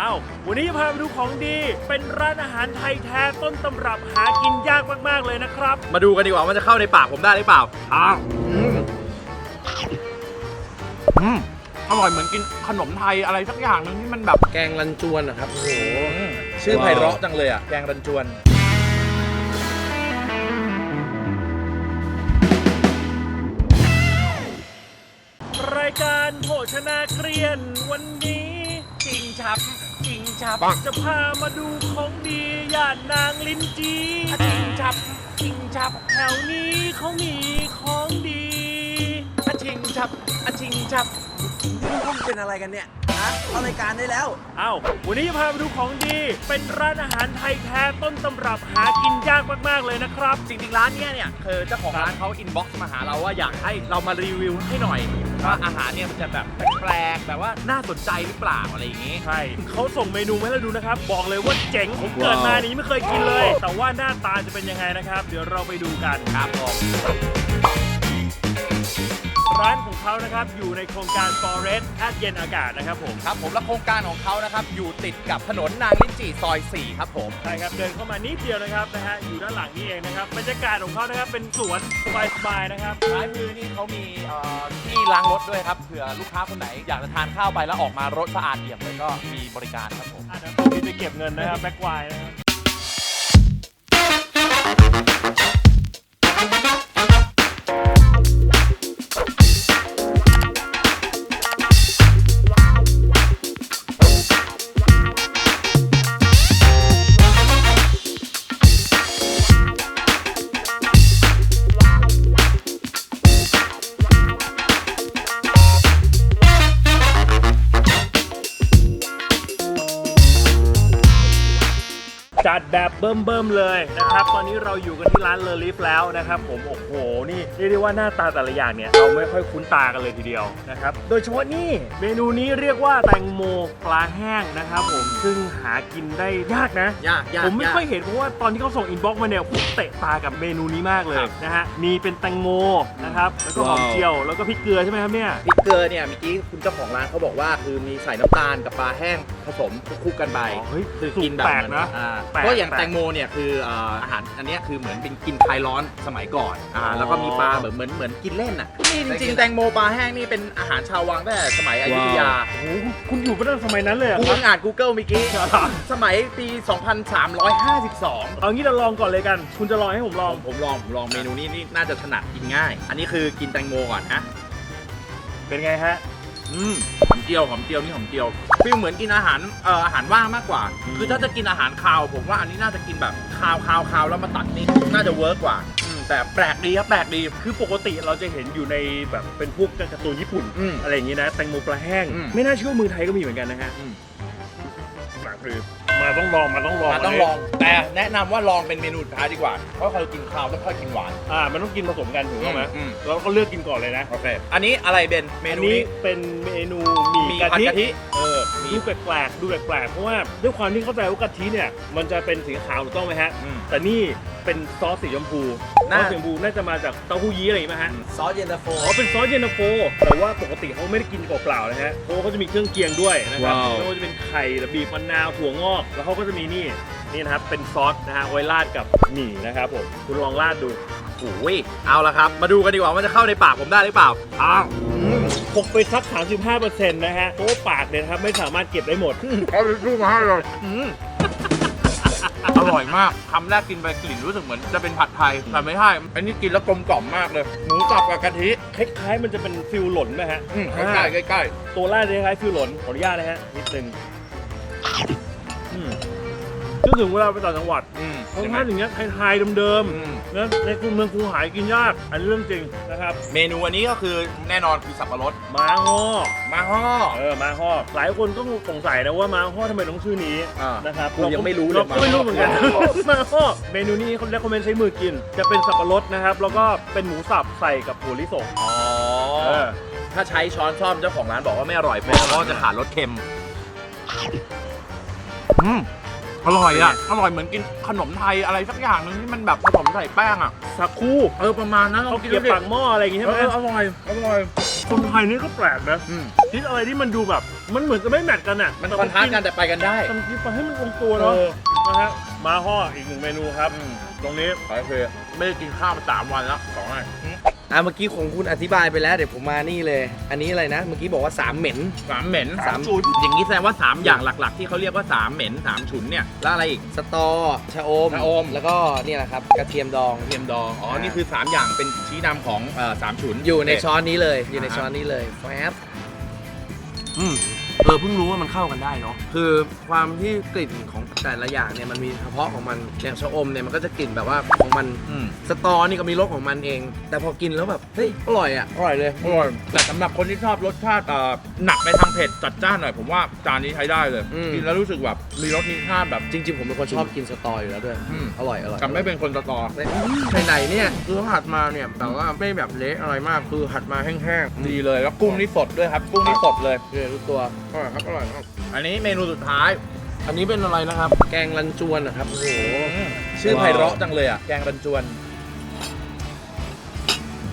อ้าววันนี้จะพาไปดูของดี เป็นร้านอาหารไทยแท้ต้นตำรับหากินยากมากๆเลยนะครับ มาดูกันดีกว่าว่าจะเข้าในปากผมได้หรือเปล่าอ้าวอืมอืมอร่อยเหมือนกินขนมไทยอะไรสักอย่างหนึงที่มันแบบแกงรันจวนนะครับ โอ้โห ชื่อว้าวไพเราะจังเลยอะ แกงรันจวน รายการโภชนาเกรียนวันนี้จริงชับ จริงชับ จะพามาดูของดีย่านนางลินจีจริงชับจริงชับ แถวนี้เขามีของดีอะชิงชับอะชิงชับนี่พวกมึงเป็นอะไรกันเนี่ยฮะเข้ารายการได้แล้ว เอ้า วันนี้จะพาไปดูของดี เป็นร้านอาหารไทยแท้ต้นตำรับหากินยากมาก ๆ เลยนะครับ จริงๆร้านเนี้ยเนี่ยคือเจ้าของร้านเขาอินบ็อกซ์มาหาเราว่าอยากให้เรามารีวิวให้หน่อย ว่าอาหารเนี่ยมันจะแบบแปลกๆแบบว่าน่าสนใจหรือเปล่าอะไรอย่างงี้ ใช่เขาส่งเมนูมาให้เราดูนะครับ บอกเลยว่าเจ๋งผมเกิดมานี้ไม่เคยกินเลย แต่ว่าหน้าตาจะเป็นยังไงนะครับ เดี๋ยวเราไปดูกัน ครับผม ร้านของเขานะครับ อยู่ในโครงการ Forest แอดเย็นอากาศนะครับผม ครับผมและโครงการของเขานะครับ อยู่ติดกับถนนนางลิ้นจี่ซอย 4 ครับผม ใช่ครับ เดินเข้ามานิดเดียวนะครับนะฮะ อยู่ด้านหลังนี่เองนะครับ บรรยากาศของเขานะครับ เป็นสวนสบายๆนะครับ ซ้ายมือนี่เขามีเอ่อที่ ล้างรถด้วยครับเผื่อลูกค้าคนไหนอยากจะทานข้าวไปแล้วออกมารถสะอาดเอี่ยมเลยก็มีบริการครับผม อะเดี๋ยวผมไปเก็บเงินนะครับแบ็กไวนะครับ จัดแบบเบิ่มๆเลยนะครับตอนนี้เราอยู่กันที่ร้านเลอลิฟแล้วนะครับผมโอ้โหนี่เรียกได้ว่าหน้าตาแต่ละอย่างเนี่ยเราไม่ค่อยคุ้นตากันเลยทีเดียวนะครับโดยเฉพาะนี่เมนูนี้เรียกว่าแตงโมปลาแห้งนะครับผมซึ่งหากินได้ยากนะยากยากผมไม่ยากค่อยเห็นเพราะว่าตอนที่เขาส่งอินบ็อกซ์มาเนี่ยผมเตะตากับเมนูนี้มากเลยครับนะฮะมีเป็นแตงโมนะครับแล้วก็หอมว้าวเจียวแล้วก็พริกเกลือใช่ไหมครับเนี่ยพริกเกลือเนี่ยเมื่อกี้คุณเจ้าของร้านเขาบอกว่าคือมีใส่น้ำตาลกับปลาแห้งผสมคลุกๆกันไปอ๋อเฮ้ยคือสูตรกินแบบแปลกเหมือนะอ่าแปลกเพราะอย่างแปลกแตงโมเนี่ยคืออ่าอาหารอันเนี้ยคือเหมือนเป็นกินคลายร้อนสมัยก่อนอ่าอ๋อแล้วก็มีปลาแบบเหมือนเหมือนกินเล่นอะนี่จริงๆแตงโมปลาแห้งนี่เป็นอาหารชาววังตั้งแต่สมัยอยุธยาโอ้โหคุณอยู่มาตั้งแต่สมัยนั้นเลยเหรอกูครัเพิ่บงอ่าน Google เมื่อกี้สมัยปี 2352 เอางี้เราลองก่อนเลยกัน คุณจะลองให้ผมลองผมลองผมลองเมนูนี้นี่น่าจะถนัดกินง่าย อันนี้คือกินแตงโมก่อนนะเป็นไงฮะอืมหอม เจียวหอมเจียวนี่หอมเจียวฟีลเหมือนกินอาหารเอ่ออาหารว่างมากกว่าอืมคือถ้าจะกินอาหารคาว ผมว่าอันนี้น่าจะกินแบบคาวคาวคาวแล้วมาตัดนี่น่าจะเวิร์กกว่าอืมแต่แปลกดีครับแปลกดี คือปกติเราจะเห็นอยู่ในแบบเป็นพวกการ์ตูนญี่ปุ่น อืมอะไรอย่างนี้นะแตงโมปลาแห้ง อืม ไม่น่าเชื่อว่าเมืองไทยก็มีเหมือนกันนะฮะอืมหนักคือ มาต้องลองมาต้องลองอะต้องลองแต่แนะนำว่าลองเป็นเมนูสุดท้ายดีกว่า เพราะเรากินคาวแล้วค่อยกินหวาน อ่า มันต้องกินผสมกันถูกต้องไหมอืม เราก็เลือกกินก่อนเลยนะโอเค อันนี้อะไรเบนเมอันนูนี้นี้ เป็นเมนูหมีมี่ผักะดทิกะทิ เออดูแปลกๆดูแปลกๆเพราะว่าด้วยความที่เข้าใจว่ากะทิเนี่ยมันจะเป็นสีขาวถูกต้องไหมฮะ อืม แต่นี่เป็นซอสสีชมพู ซน่าอสสีชมพูน่าจะมาจากเต้าหู้ยี้อะไรอย่างงี้ไหมฮะ ซอสเย็นตาโฟ อ๋อเป็นซอสเย็นตาโฟ แต่ว่าปกติเขาไม่ได้กินเปล่าๆนะฮะเพราะว่าเขาจะมีเครื่องเคียงด้วยนะครับว้าว ไม่ว่าจะเป็นไข่หรือบีบมะนาวถั่วงอก แล้วเขาก็จะมีนี่นี่นะครับเป็นซอสนะฮะไว้ราดกับหมี่นะครับผมคุณลองราดดู โอ้ยเอาละครับ มาดูกันดีกว่าว่าจะเข้าในปากผมได้หรือเปล่า อ้าวหกไปสัก 35%นะฮะเพราะว่าปากเนี่ยนะครับไม่สามารถเก็บได้หมด เอาไปรูปมาให้เลยอ ร่อยมากคำแรกกินไปกลิ่นรู้สึกเหมือนจะเป็นผัดไทยแต่ไม่ใช่อันนี้กินแล้วกลมกล่อมมากเลยหมูสับกับกะทิคล้ายๆมันจะเป็นฟิลหล่นไหมฮะอืมใกล้ๆใกล้ตัวราดจะคล้ายๆฟิลหล่นขออนุญาตนะฮะนิดนึงอืม นึกถึงเวลาไปต่างจังหวัดๆอืมรสชาติอย่างเงี้ยไทยๆเดิมอืม ๆนะในกรุงเมืองกรุงหายกินยาก อันนี้เรื่องจริงนะครับเมนูอันนี้ก็คือแน่นอนคือสับปะรดม้าห่อมาฮ่อ เออม้าห่อหลายคนก็สงสัยนะว่าม้าห่อทำไมต้องชื่อนี้อ่านะครับกูยังไม่รู้เลยเราก็ไม่รู้เหมือนกัน ม้าห่อม้าห่อเมนูนี้เขาเรียกคอมเมนต์ใช้มือกิน จะเป็นสับปะรดนะครับ แล้วก็เป็นหมูสับใส่กับถั่วลิสงอ๋อ เออ ถ้าใช้ช้อนซ่อมเจ้าของร้านบอกว่าไม่อร่อยเพราะเพราะจะขาดรสเค็มอืม อร่อยอะ อร่อยเหมือนกินขนมไทยอะไรสักอย่างหนึงที่มันแบบผสมใส่แป้งอะสักคู่เออประมาณนั้นลเขาองกินเกลียดูบดิปากหม้ออะไรอย่างงี้เอใช่ไหมออร่อยอร่อย คนไทยนี่ก็แปลกนะอืม คิดอะไรที่มันดูแบบ มันเหมือนจะไม่แมทกันอะมันคอนทราสต์กันแต่ไปกันได้ ทำกินไปให้มันลงตัวเนาะเออ นะฮะมาห่ออีกหนึ่งเมนูครับอืมตรงนี้ขอคือไม่ได้กินข้าวมาสามวันแล้วสองวัน อะเมื่อกี้ของคุณอธิบายไปแล้วเดี๋ยวผมมานี่เลย อันนี้อะไรนะ เมื่อกี้บอกว่าสามเหม็น สามเหม็นสามฉุน อย่างนี้แสดงว่าสามอย่างหลักๆ ที่เขาเรียกว่าสามเหม็นสามฉุนเนี่ย แล้วอะไรอีก สตอชะอมชะอม แล้วก็เนี่ยแหละครับกระเทียมดอง เทียมดอง อ๋อ นี่คือสามอย่างเป็นชี้นำของเอ่อสามฉุนอยู่ในช้อนนี้เลย อยู่ในอ่าฮะช้อนนี้เลยแฟบอืม เออเพิ่งรู้ว่ามันเข้ากันได้เนาะคือความที่กลิ่นของแต่ละอย่างเนี่ยมันมีเฉพาะของมันอย่างชะอมเนี่ยมันก็จะกลิ่นแบบว่าของมันอืม สตอนี่ก็มีรสของมันเอง แต่พอกินแล้วแบบเฮ้ยอร่อยอะอร่อยเลย อร่อยแต่สำหรับคนที่ชอบรสชาติเอ่อหนักไปทางเผ็ดจัดจ้านหน่อยผมว่าจานนี้ใช้ได้เลย อืม กินแล้วรู้สึกแบบมีรสมีชาติแบบ จริง ๆ ผมเป็นคนชอบกินสตออยู่แล้วด้วยอืม อร่อยอร่อยกับไม่เป็นคนตะตอไหนๆเนี่ยคือหัดมาเนี่ยแต่ว่าไม่แบบเละอะไรมากคือหัดมาแห้งๆดีเลยแล้วกุ้งนี่สดด้วยครับ กุ้งนี่สดเลยเรียนรู้ตัวอร่อยครับอร่อยครับ อันนี้เมนูสุดท้าย อันนี้เป็นอะไรนะครับ แกงรันจวนนะครับ โอ้โห ชื่อว้าวไพเราะจังเลยอะ แกงรันจวน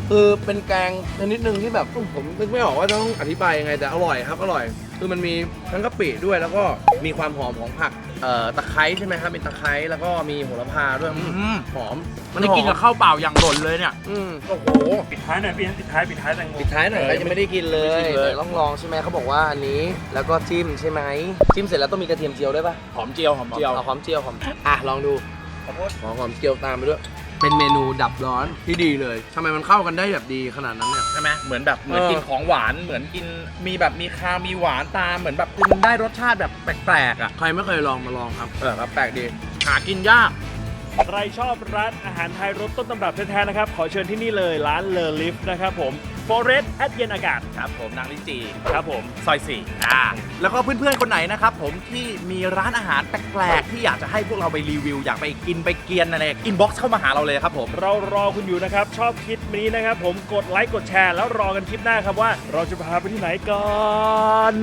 คือเป็นแกงชนิดหนึ่งที่แบบผมนึกไม่ออกว่าต้องอธิบายยังไงแต่อร่อยครับอร่อย คือมันมีทั้งกะปิด้วยแล้วก็มีความหอมของผัก เอ่อตะไคร้ใช่ไหมครับเป็นตะไคร้แล้วก็มีโหระพาด้วยอืมอืมหอมมันได้กินกับข้าวเปล่าอย่างหล่นเลยเนี่ย อืมโอ้โหปิดท้ายหน่อยพี่ปิดท้ายปิดท้ายแตงโม ปิดท้ายหน่อยเออก็ยังไม่ได้กินเลยไม่ได้กินเลย แต่ต้องลองใช่ไหมเขาบอกว่าอันนี้แล้วก็จิ้มใช่ไหมจิ้มเสร็จแล้วต้องมีกระเทียมเจียวด้วยป่ะหอมเจียวหอมเจียว เอาหอมเจียวหอมอะลองดูขอโทษขอหอมเจียวตามไปด้วย เป็นเมนูดับร้อนที่ดีเลยทำไมมันเข้ากันได้แบบดีขนาดนั้นเนี่ย ใช่ไหมเหมือนแบบเหมือนเออ กินของหวานเหมือนกินมีแบบมีคาวมีหวานตามเหมือนแบบกินได้รสชาติแบบแปลกๆอะใครไม่เคยลองมาลองครับ เออครับแปลกดีหากินยาก ใครชอบร้านอาหารไทยรสต้นตำรับแท้ๆนะครับ ขอเชิญที่นี่เลยร้านเลอลิฟนะครับผม Forest แอดเย็นอากาศครับผมนางลินจีครับผม ซอยสี่อ่าแล้วก็เพื่อนๆคนไหนนะครับผมที่มีร้านอาหารแปลกๆที่อยากจะให้พวกเราไปรีวิว อยากไปกินไปเกียนอะไรอินบ็อกซ์เข้ามาหาเราเลยครับผม เรารอคุณอยู่นะครับ ชอบคลิปนี้นะครับ ผมกดไลค์กดแชร์แล้วรอกันคลิปหน้าครับว่า เราจะพาไปที่ไหนกัน